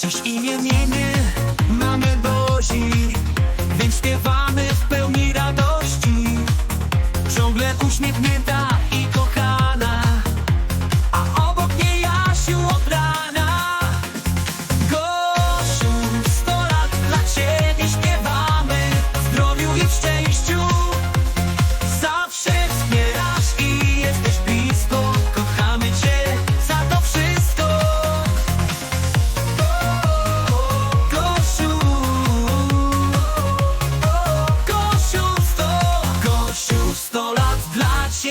Chociaż imię nie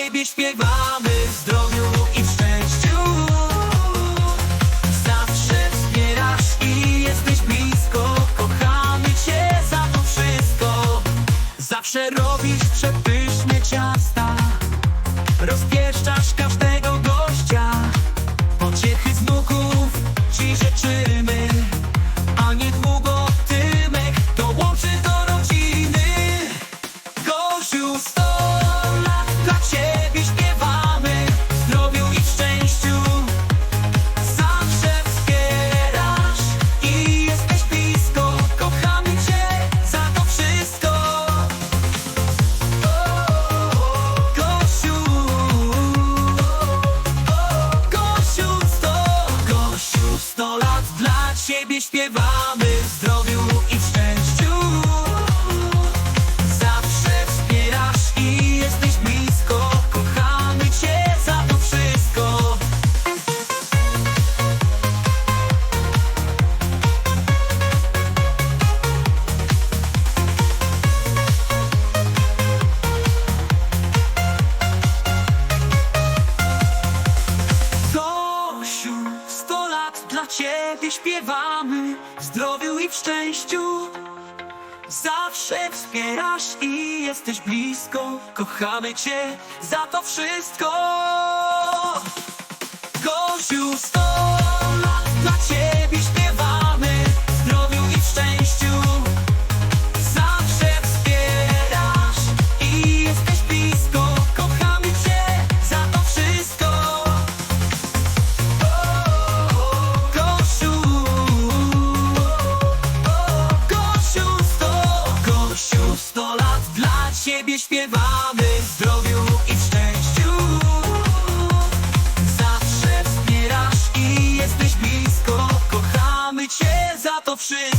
Ciebie śpiewamy w zdrowiu i w szczęściu. Zawsze wspierasz i jesteś blisko. Kochamy Cię za to wszystko. Zawsze 100 lat dla ciebie śpiewamy zdrowie. Ciebie śpiewamy w zdrowiu i w szczęściu. Zawsze wspierasz i jesteś blisko. Kochamy Cię za to wszystko. lat dla Ciebie śpiewamy w zdrowiu i w szczęściu. Zawsze wspierasz i jesteś blisko Kochamy Cię za to wszystko.